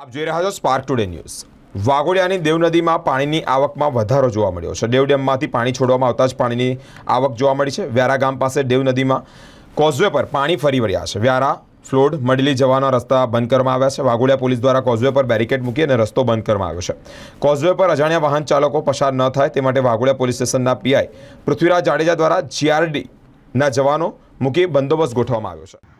આપ જોઈ રહ્યા છો સ્પાર્ક ટુડે ન્યૂઝ વાઘોડિયાની દેવ નદીમાં પાણીની આવકમાં વધારો જોવા મળ્યો છે. દેવ ડેમમાંથી પાણી છોડવામાં આવતા જ પાણીની આવક જોવા મળી છે. વ્યારા ગામ પાસે દેવ નદીમાં કોઝવે પર પાણી ફરી વળ્યા છે. વ્યારા, ફ્લોડ, મડલી જવાના રસ્તા બંધ કરવામાં આવ્યા છે. વાઘોડિયા પોલીસ દ્વારા કોઝવે પર બેરિકેડ મૂકી અને રસ્તો બંધ કરવામાં આવ્યો છે. કોઝવે પર અજાણ્યા વાહન ચાલકો પસાર ન થાય તે માટે વાઘોડિયા પોલીસ સ્ટેશનના પીઆઈ પૃથ્વીરાજ જાડેજા દ્વારા જીઆરડીના જવાનો મૂકી બંદોબસ્ત ગોઠવવામાં આવ્યો છે.